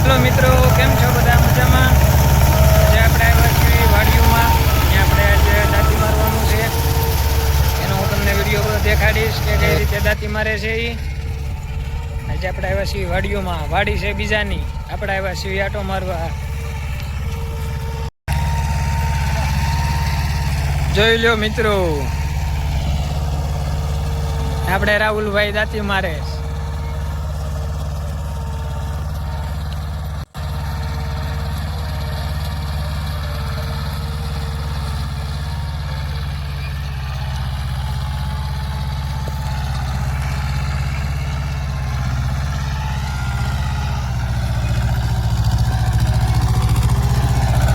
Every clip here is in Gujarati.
હેલો મિત્રો, કેમ છો બધા મજામાં? આજે આપણે આવ્યા છીએ વાડીઓમાં. ત્યાં આપણે આજે દાંતી મારવાનું છે. એનો હું તમને વીડિયો દેખાડીશ કે કઈ રીતે દાંતી મારે છે એ આજે આપણે આવ્યા છીએ વાડીઓમાં. વાડી છે બીજાની. આપણે આવ્યા છીએ આટો મારવા. જોઈ લો મિત્રો. આપણે રાહુલભાઈ દાંતી મારે છે.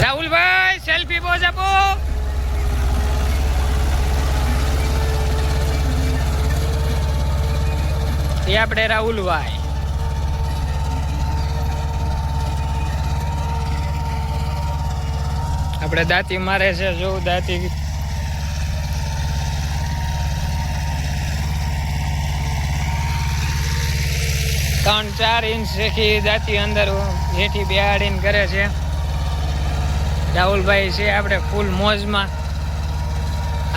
રાહુલભાઈ સેલ્ફી પોઝ આપો એ આપણે રાહુલભાઈ. આપણે દાંતી મારે છે, જો દાંતી. ત્રણ, ચાર ઇંચ શેખી દાંતી અંદર હેઠી બેહાડીને કરે છે. રાહુલભાઈ છે આપણે ફૂલ મોજમાં.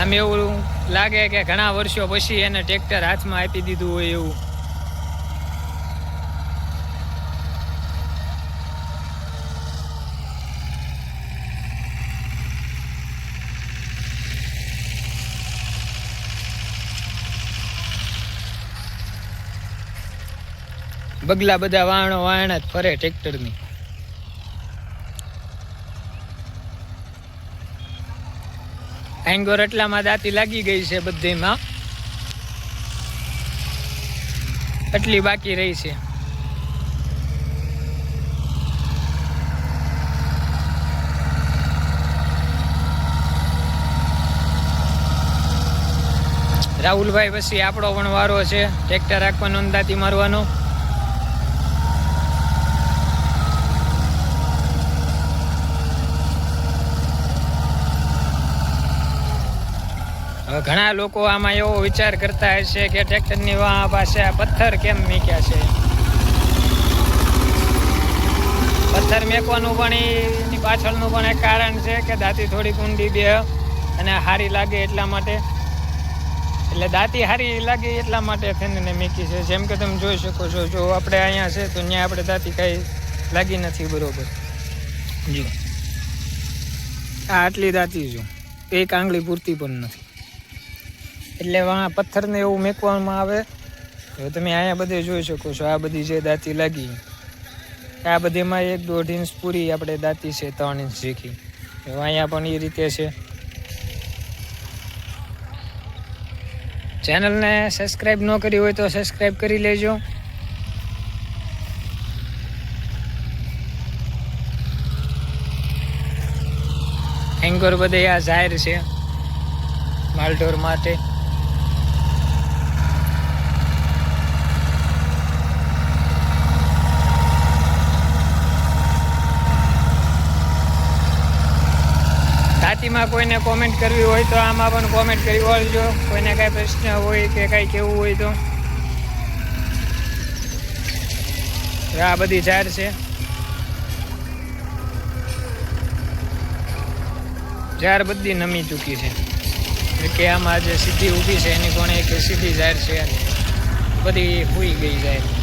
આમ એવું લાગે કે ઘણા વર્ષો પછી એને ટ્રેક્ટર હાથમાં આપી દીધું હોય એવું. બગલા બધા વાણો વાણા જ ફરે ટ્રેક્ટરની હેંગોર એટલામાં દાંતી લાગી ગઈ છે બધીમાં. એટલી બાકી રહી છે. રાહુલભાઈ પછી આપણો પણ વારો છે. ટ્રેક્ટર રાખવાનો દાંતી મારવાનો. ઘણા લોકો આમાં એવો વિચાર કરતા હશે કે ટ્રેક્ટરની વાહ પાસે આ પથ્થર કેમ મૂક્યા છે? પથ્થર મેકવાનું પણ એની પાછળનું પણ એક કારણ છે કે દાંતી થોડી ઊંડી બે અને હારી લાગે એટલા માટે. એટલે દાંતી હારી લાગે એટલા માટે થઈને મેકી છે. જેમ કે તમે જોઈ શકો છો, જો આપણે અહીંયા છે તો ત્યાં આપણે દાંતી કાંઈ લાગી નથી બરોબર. જી, આ આટલી દાંતી જો, એક આંગળી પૂરતી પણ નથી. એટલે વાં પથ્થરને એવું મેકવામાં આવે. હવે તમે અહીંયા બધે જોઈ શકો છો, આ બધી જે દાંતી લાગી. આ બધીમાં એક દોઢ ઇંચ પૂરી આપણે દાંતી છે, ત્રણ ઇંચ શીખી હવે અહીંયા પણ એ રીતે છે. ચેનલને સબસ્ક્રાઈબ ન કરી હોય તો સબસ્ક્રાઈબ કરી લેજો. એન્કર બધે આ જાહેર છે, માલઢોર માટે. દાંતીમાં કોઈને કોમેન્ટ કરવી હોય તો આમાં પણ કોમેન્ટ કરી વળજો. કોઈને કાંઈ પ્રશ્ન હોય કે કાંઈ કેવું હોય તો. આ બધી ઝાડ છે. ઝાડ બધી નમી ચૂકી છે. કે આમાં જે સીધી ઊભી છે એની કોણે એક સીધી ઝાડ છે. બધી ફૂઈ ગઈ ઝાડ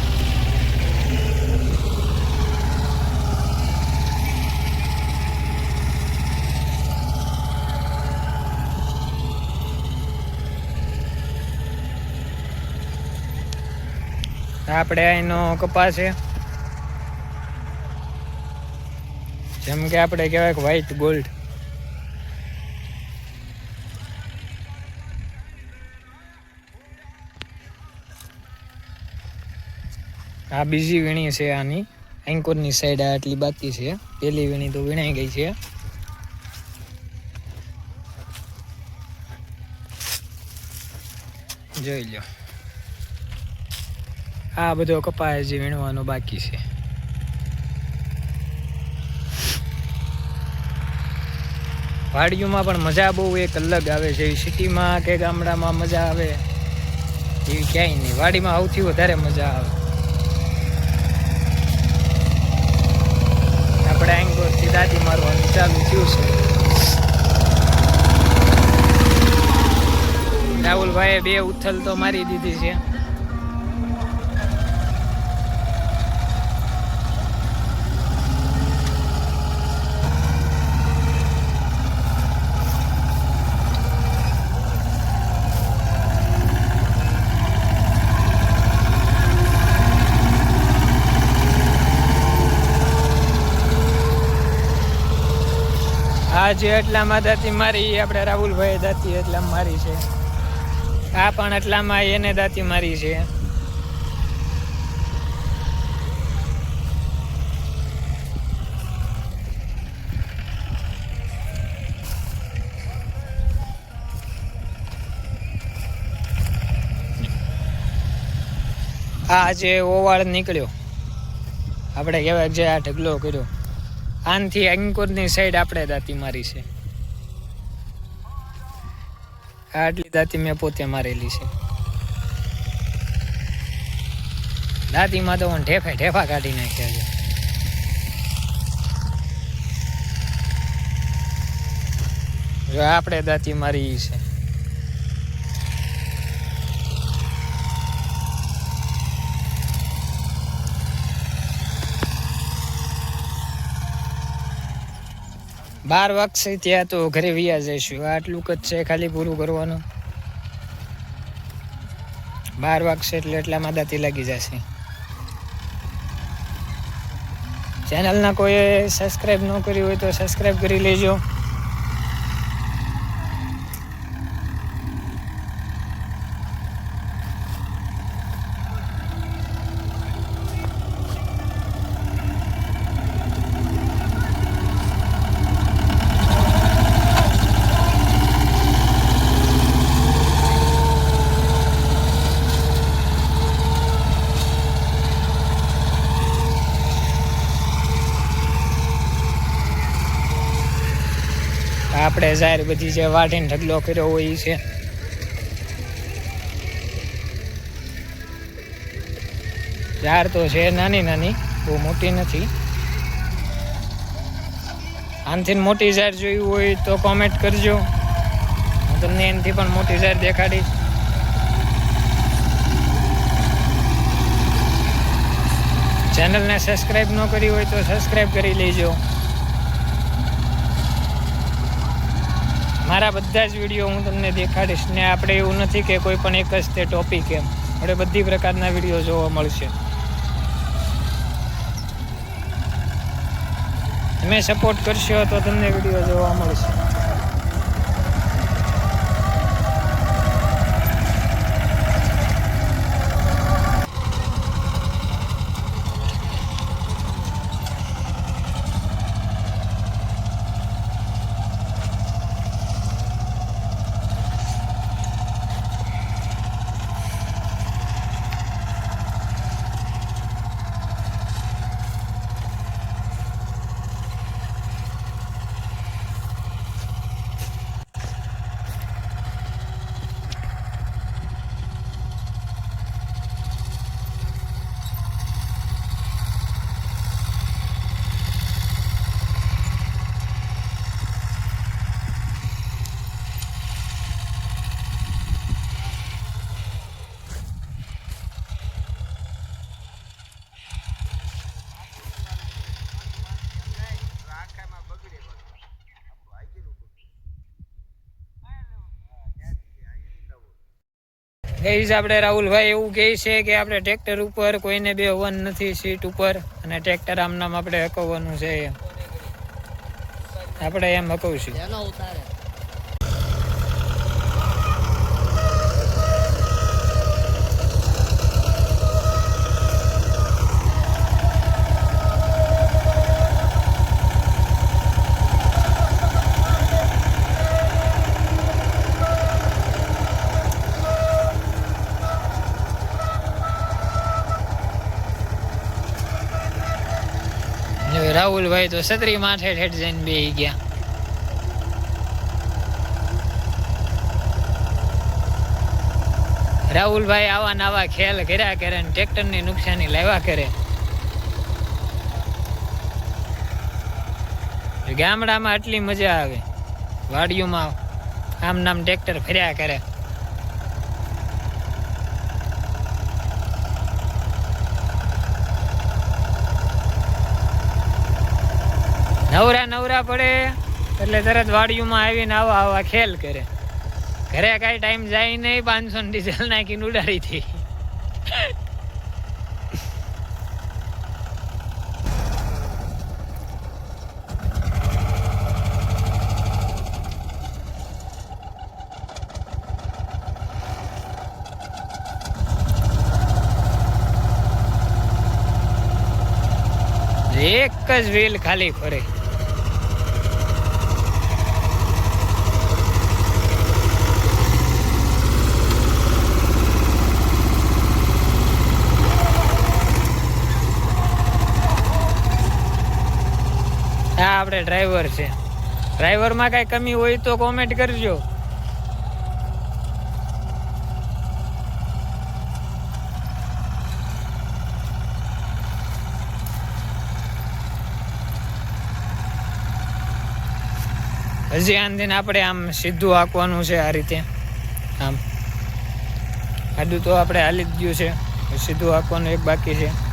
આપણે એનો કપાસ છે. જેમ કે આપણે કહેવાય વ્હાઈટ ગોલ્ડ આ બીજી વીણી છે આની. એન્કોરની સાઈડ આટલી બાકી છે. પેલી વીણી તો વીણાઈ ગઈ છે. જોઈ લો. આ બધો કપાય જે વીણવાનો બાકી છે. વાડીઓમાં પણ મજા બહુ એક અલગ આવે છે. સિટીમાં કે ગામડામાં મજા આવે, એવી ક્યાંય નહીં. વાડીમાં સૌથી વધારે મજા આવે. આપણે આંગોરથી દાદી મારવાનું ચાલુ થયું છે. રાહુલભાઈએ બે ઉથલ તો મારી દીધી છે. આ જે એટલામાં દાતી મારી, આપણે રાહુલભાઈ દાતી એટલામાં મારી છે. આ પણ એટલામાં એને દાતી મારી છે. આ આજે ઓવાળ નીકળ્યો. આપણે કહેવાય જે આ ઢગલો કર્યો. આનથી અંકુરની સાઈડ આપણે દાંતી મારી છે. આટલી દાંતી મેં પોતે મારેલી છે. દાંતીમાં તો ઢેફે ઢેફા કાઢી નાખ્યા છે. જો આપણે દાંતી મારી છે. બાર વાગશે ત્યાં તો ઘરે વિયા જઈશું. આટલું જ છે ખાલી પૂરું કરવાનું. બાર વાગશે એટલે એટલા માદાથી લાગી જશે. ચેનલના કોઈ સબસ્ક્રાઈબ ન કરી હોય તો સબસ્ક્રાઈબ કરી લેજો. આપણે જાહેર બધી જે વાઢીને ઢગલો કર્યો હોય એ છે. ઝાડ તો છે નાની નાની, બહુ મોટી નથી. આનથી મોટી ઝાડ જોયું હોય તો કોમેન્ટ કરજો. હું તમને એનાથી પણ મોટી ઝાડ દેખાડીશ. ચેનલને સબસ્ક્રાઈબ ન કરી હોય તો સબસ્ક્રાઈબ કરી લેજો. મારા બધા જ વીડિયો હું તમને દેખાડીશ ને આપણે એવું નથી કે કોઈ પણ એક જ તે ટોપિક એમ. આપણે બધી પ્રકારના વીડિયો જોવા મળશે. તમે સપોર્ટ કરશો તો તમને વીડિયો જોવા મળશે. ગઈઝ આપણે રાહુલભાઈ એવું કહે છે કે આપણે ટ્રેક્ટર ઉપર કોઈને બે વન નથી સીટ ઉપર અને ટ્રેક્ટર આમ નામ આપણે હકવવાનું છે એમ. આપણે એમ હકવશું એનો ઉતારે જો રાહુલભાઈ તો છત્રી માથે ઠેઠ જઈને બેહી ગયા. રાહુલભાઈ આવા નવા ખેલ કર્યા કરે ને ટ્રેક્ટરની નુકસાની લેવા કરે. ગામડામાં આટલી મજા આવે. વાડીઓમાં આમ નામ ટ્રેક્ટર ફર્યા કરે. નવરા નવરા પડે. એટલે તરત વાડીઓમાં આવીને આવા આવા ખેલ કરે. ઘરે કાંઈ ટાઈમ જાય નહીં, પાંચસો ડીઝલ નાખીને ઉડાડી હતી એક જ વ્હીલ ખાલી ફરે. આપણે ડ્રાઈવર છે. ડ્રાઈવરમાં કાંઈ કમી હોય તો કોમેન્ટ કરજો. હજી આંધીને આપણે આમ સીધું હાંકવાનું છે આ રીતે. આમ. આડું તો આપણે હાલી જ ગયું છે. સીધું હાંકવાનું એક બાકી છે.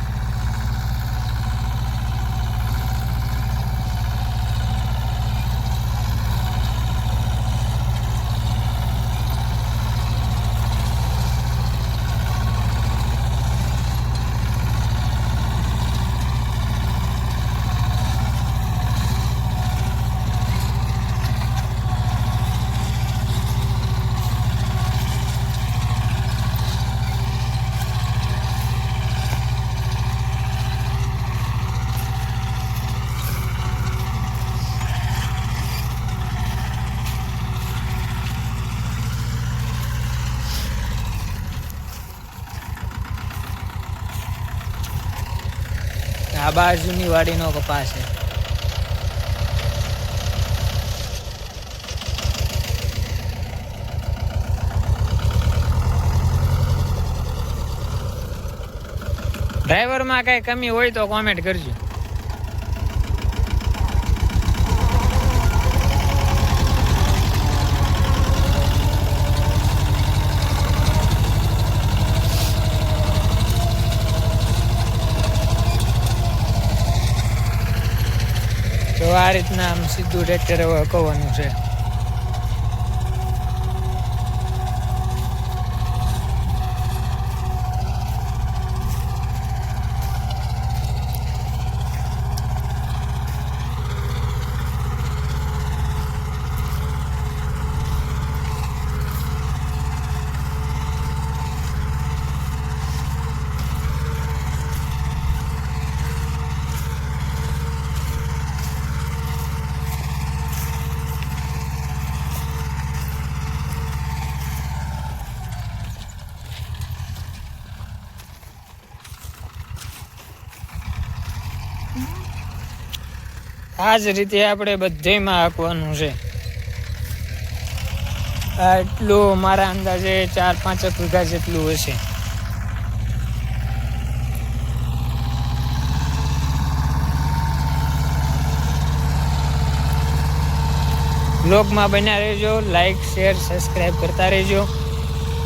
બાજુની વાડીનો કપાસ છે. ડ્રાઈવરમાં કઈ કમી હોય તો કોમેન્ટ કરજો. આ રીતના આમ સીધું ટ્રેક્ટર હવે હકવવાનું છે. આ જ રીતે આપણે બધેમાં હાંકવાનું છે. આટલું મારા અંદાજે ચાર પાંચ વીઘા જેટલું હશે. બ્લોગમાં બન્યા રહેજો લાઈક શેર સબસ્ક્રાઈબ કરતા રહેજો.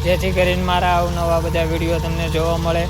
જેથી કરીને મારા અવનવા બધા વીડિયો તમને જોવા મળે.